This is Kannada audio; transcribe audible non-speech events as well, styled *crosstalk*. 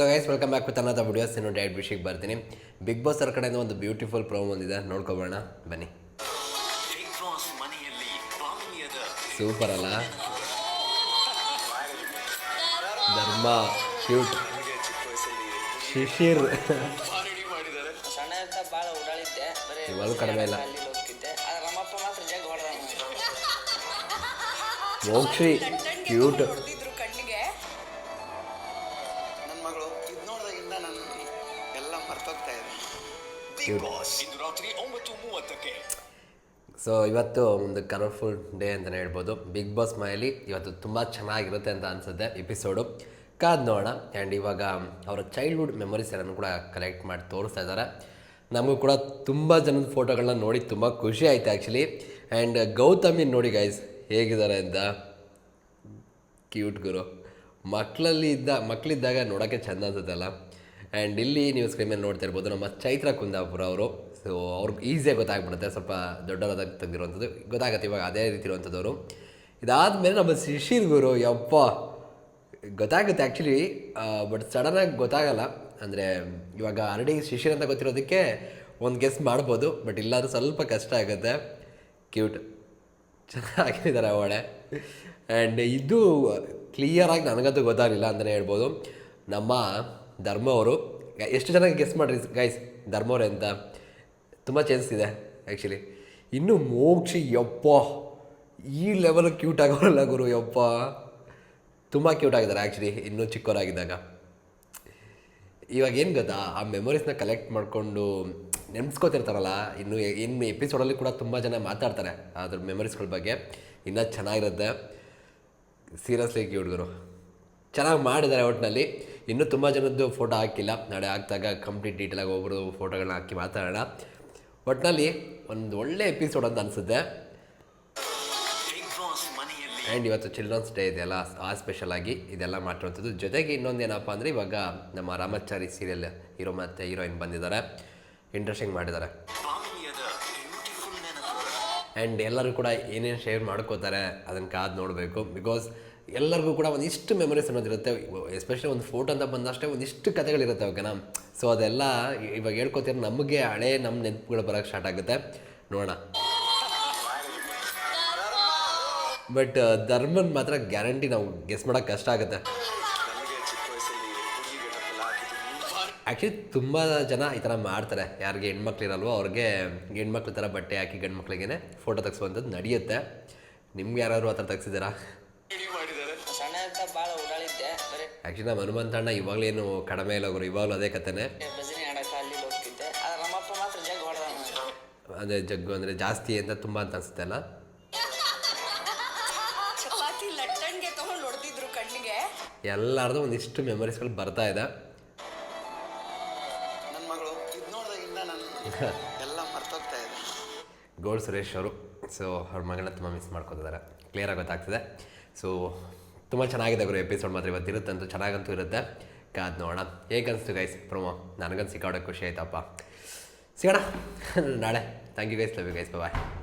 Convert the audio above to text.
So guys welcome back with ಅನ್ನೋದು ವಿಡಿಯೋಸ್ ಇನ್ನು ಡೈಟ್ ವಿಷಯಕ್ಕೆ ಬರ್ತೀನಿ. ಬಿಗ್ ಬಾಸ್ ಅವ್ರ ಕಡೆಯಿಂದ ಒಂದು ಬ್ಯೂಟಿಫುಲ್ ಪ್ರೋಮ್ ಒಂದಿದೆ. ನೋಡ್ಕೊಬೋಣ. ಬನ್ನಿ. ಸೂಪರ್ ಅಲ್ಲ? ಧರ್ಮ ಕ್ಯೂಟ್ ಶಿಶಿರ್. ಇವಾಗ ಕಡಿಮೆ ಇಲ್ಲ. ಮೋಕ್ಷಿ ಕ್ಯೂಟ್ ಸೊ ಇವತ್ತು ಒಂದು ಕಲರ್ಫುಲ್ ಡೇ ಅಂತಲೇ ಹೇಳ್ಬೋದು. ಬಿಗ್ ಬಾಸ್ ಮನೆಯಲ್ಲಿ ಇವತ್ತು ತುಂಬ ಚೆನ್ನಾಗಿರುತ್ತೆ ಅಂತ ಅನಿಸುತ್ತೆ ಎಪಿಸೋಡು ಕಾದ್ ನೋಡೋಣ. ಆ್ಯಂಡ್ ಇವಾಗ ಅವರ ಚೈಲ್ಡ್ಹುಡ್ ಮೆಮೊರೀಸ್ ಎಲ್ಲನೂ ಕೂಡ ಕಲೆಕ್ಟ್ ಮಾಡಿ ತೋರಿಸ್ತಾ ಇದ್ದಾರೆ. ನಮಗೂ ಕೂಡ ತುಂಬ ಜನದ ಫೋಟೋಗಳನ್ನ ನೋಡಿ ತುಂಬ ಖುಷಿ ಆಯಿತು ಆ್ಯಕ್ಚುಲಿ ಆ್ಯಂಡ್ ಗೌತಮಿ ನೋಡಿ ಗೈಸ್ ಹೇಗಿದ್ದಾರೆ ಅಂತ. ಕ್ಯೂಟ್ ಗುರು. ಮಕ್ಕಳಲ್ಲಿ ಇದ್ದ ಮಕ್ಕಳಿದ್ದಾಗ ನೋಡೋಕ್ಕೆ ಚೆಂದ ಅನ್ಸುತ್ತಲ್ಲ. ಆ್ಯಂಡ್ ಇಲ್ಲಿ ನೀವು ಸ್ಕ್ರೀನ್ ಮೇಲೆ ನೋಡ್ತಾ ಇರ್ಬೋದು ನಮ್ಮ ಚೈತ್ರ ಕುಂದಾಪುರ ಅವರು. ಸೊ ಅವ್ರಿಗೆ ಈಸಿಯಾಗಿ ಗೊತ್ತಾಗ್ಬಿಡುತ್ತೆ. ಸ್ವಲ್ಪ ದೊಡ್ಡದಾಗಿ ತೆಗೆದಿರುವಂಥದ್ದು. ಗೊತ್ತಾಗುತ್ತೆ ಇವಾಗ ಅದೇ ರೀತಿ ಇರುವಂಥದ್ದವರು. ಇದಾದಮೇಲೆ ನಮ್ಮ ಶಿಶಿರ್ ಗುರು, ಯಪ್ಪ. ಗೊತ್ತಾಗುತ್ತೆ ಆ್ಯಕ್ಚುಲಿ ಬಟ್ ಸಡನ್ನಾಗಿ ಗೊತ್ತಾಗಲ್ಲ. ಅಂದರೆ ಇವಾಗ ಆಲ್ರೆಡಿ ಶಿಶಿರ್ ಅಂತ ಗೊತ್ತಿರೋದಕ್ಕೆ ಒಂದು ಗೆಸ್ ಮಾಡ್ಬೋದು. ಬಟ್ ಇಲ್ಲಾಂದ್ರೆ ಸ್ವಲ್ಪ ಕಷ್ಟ ಆಗುತ್ತೆ. ಕ್ಯೂಟ್ ಚೆನ್ನಾಗಿದ್ದಾರೆ ಅವಳೆ. ಆ್ಯಂಡ್ ಇದು ಕ್ಲಿಯರಾಗಿ ನನಗಂತೂ ಗೊತ್ತಾಗಲಿಲ್ಲ ಅಂತಲೇ ಹೇಳ್ಬೋದು. ನಮ್ಮ ಧರ್ಮ ಅವರು. ಎಷ್ಟು ಚೆನ್ನಾಗಿ ಗೆಸ್ ಮಾಡಿರಿ ಗೈಸ್ ಧರ್ಮ ಅವರೇ ಅಂತ. ತುಂಬ ಚಾನ್ಸ್ ಇದೆ ಆ್ಯಕ್ಚುಲಿ ಇನ್ನು ಮೋಕ್ಷಿ, ಯಪ್ಪ. ಈ ಲೆವೆಲ್ ಕ್ಯೂಟ್ ಆಗೋಲ್ಲ ಗುರು, ಯಪ್ಪ. ತುಂಬ ಕ್ಯೂಟ್ ಆಗಿದ್ದಾರೆ ಆ್ಯಕ್ಚುಲಿ ಇನ್ನೂ ಚಿಕ್ಕವರಾಗಿದ್ದಾಗ ಇವಾಗ ಏನು ಗೊತ್ತಾ, ಆ ಮೆಮೊರೀಸ್ನ ಕಲೆಕ್ಟ್ ಮಾಡಿಕೊಂಡು ನೆನೆಸ್ಕೋತಿರ್ತಾರಲ್ಲ, ಇನ್ನು ಇನ್ನು ಎಪಿಸೋಡಲ್ಲಿ ಕೂಡ ತುಂಬ ಜನ ಮಾತಾಡ್ತಾರೆ, ಅದ್ರ ಮೆಮೊರೀಸ್ಗಳ ಬಗ್ಗೆ. ಇನ್ನೂ ಚೆನ್ನಾಗಿರುತ್ತೆ. ಸೀರಿಯಸ್ಲಿ ಹುಡುಗರು ಚೆನ್ನಾಗಿ ಮಾಡಿದ್ದಾರೆ ಒಟ್ಟಿನಲ್ಲಿ ಇನ್ನೂ ತುಂಬ ಜನದ್ದು ಫೋಟೋ ಹಾಕಿಲ್ಲ. ನಾಳೆ ಹಾಕಿದಾಗ ಕಂಪ್ಲೀಟ್ ಡೀಟೇಲಾಗಿ ಒಬ್ಬರು ಫೋಟೋಗಳನ್ನ ಹಾಕಿ ಮಾತಾಡೋಣ. ಒಟ್ಟಿನಲ್ಲಿ ಒಂದು ಒಳ್ಳೆ ಎಪಿಸೋಡ್ ಅಂತ ಅನಿಸುತ್ತೆ. ಆ್ಯಂಡ್ ಇವತ್ತು ಚಿಲ್ಡ್ರನ್ಸ್ ಡೇ ಇದೆಯಲ್ಲ ಆ ಸ್ಪೆಷಲ್ ಆಗಿ ಇದೆಲ್ಲ ಮಾಡಿರುವಂಥದ್ದು. ಜೊತೆಗೆ ಇನ್ನೊಂದು ಏನಪ್ಪ ಅಂದರೆ ಇವಾಗ ನಮ್ಮ ರಾಮಾಚಾರಿ ಸೀರಿಯಲ್ ಹೀರೋ ಮತ್ತು ಹೀರೋಯಿನ್ ಬಂದಿದ್ದಾರೆ. ಇಂಟ್ರೆಸ್ಟಿಂಗ್ ಮಾಡಿದ್ದಾರೆ. ಆ್ಯಂಡ್ ಎಲ್ಲರೂ ಕೂಡ ಏನೇನು ಶೇರ್ ಮಾಡ್ಕೋತಾರೆ ಅದನ್ನು ಕಾದು ನೋಡಬೇಕು. ಬಿಕಾಸ್ ಎಲ್ಲರಿಗೂ ಕೂಡ ಒಂದಿಷ್ಟು ಮೆಮೊರೀಸ್ ಅನ್ನೋದಿರುತ್ತೆ ಎಸ್ಪೆಷಲಿ ಒಂದು ಫೋಟೋ ಅಂತ ಬಂದಷ್ಟೇ ಒಂದಿಷ್ಟು ಕಥೆಗಳಿರುತ್ತೆ ಓಕೆನಾ? ಸೊ ಅದೆಲ್ಲ ಇವಾಗ ಹೇಳ್ಕೊತೀರ ನಮಗೆ ಹಳೆ ನಮ್ಮ ನೆನಪುಗಳು ಬರೋಕ್ಕೆ ಸ್ಟಾರ್ಟ್ ಆಗುತ್ತೆ. ನೋಡೋಣ. ಬಟ್ ಧರ್ಮನ್ ಮಾತ್ರ ಗ್ಯಾರಂಟಿ ನಾವು ಗೆಸ್ ಮಾಡೋಕ್ಕೆ ಕಷ್ಟ ಆಗುತ್ತೆ. ಆ್ಯಕ್ಚುಲಿ ತುಂಬ ಜನ ಈ ಥರ ಮಾಡ್ತಾರೆ. ಯಾರಿಗೆ ಹೆಣ್ಮಕ್ಳು ಇರಲ್ವೋ ಅವ್ರಿಗೆ ಹೆಣ್ಮಕ್ಳ ಥರ ಬಟ್ಟೆ ಹಾಕಿ ಗಂಡು ಮಕ್ಳಿಗೆ ಫೋಟೋ ತೆಗ್ಸುವಂಥದ್ದು ನಡೆಯುತ್ತೆ. ನಿಮ್ಗೆ ಯಾರಾದರೂ ಆ ಥರ ತೆಗ್ಸಿದ್ದೀರಾ? ಸಣ್ಣ ಇರ್ತಾ ಭಾಳ ಓಡಾಡಿದ್ದೆ ಬರೀ. ಆ್ಯಕ್ಚುಲಿ ನಮ್ಮ ಹನುಮಂತಣ್ಣ ಇವಾಗಲೇನು ಕಡಿಮೆ ಇಲ್ಲ ಗುರು ಇವಾಗಲೂ ಅದೇ ಕಥೆನೇ ಅದೇ ಆಡಕ್ಕೆ ಅಲ್ಲಿ ಹೋಗ್ತಿದ್ದೆ. ಆದ್ರೆ ನಮ್ಮಪ್ಪ ಮಾತ್ರ ಜಗ್ ಹೊಡೆದ ಅಂದರೆ ಜಗ್ಗು ಅಂದರೆ ಜಾಸ್ತಿ ಅಂತ ತುಂಬ ಅಂತ ಅನ್ಸುತ್ತೆ ಅಲ್ಲ? ಚಪಾತಿ ಲಟ್ಟಣ್ಗೆ ತಗೊಂಡು ಹೊಡೆದಿದ್ರು ಕಣ್ಣಿಗೆ. ಎಲ್ಲರದು ಒಂದಿಷ್ಟು ಮೆಮೊರೀಸ್ಗಳು ಬರ್ತಾ ಇದೆ. ನನ್ನ ಮಗಳು ಇದು ನೋಡಿದಾಗಿಂದ ನಾನು ಎಲ್ಲ ಮರ್ತೋಗ್ತಾ ಇದೆ. ಗೋಲ್ಡ್ ಸುರೇಶ್ ಅವರು. ಸೊ ಅವ್ರ ಮಗಳನ್ನ ತುಂಬ ಮಿಸ್ ಮಾಡ್ಕೊತಿದ್ದಾರೆ. ಕ್ಲಿಯರಾಗಿ ಗೊತ್ತಾಗ್ತದೆ. ಸೊ ತುಂಬ ಚೆನ್ನಾಗಿದೆ ಗುರು ಎಪಿಸೋಡ್ ಮಾತ್ರ ಇವತ್ತು ಇರುತ್ತೆ ಅಂತೂ ಚೆನ್ನಾಗಂತೂ ಇರುತ್ತೆ. ಕಾದ್ ನೋಡೋಣ. ಹೇಗೆ ಗೈಸ್ ಪ್ರೊಮೋ ನನಗಂತೂ ಸಿಕ್ಕಾಡೋಕೆ ಖುಷಿ ಆಯ್ತಪ್ಪ. ಸಿಗೋಣ. *laughs* ನಾಳೆ. Thank you guys love you guys bye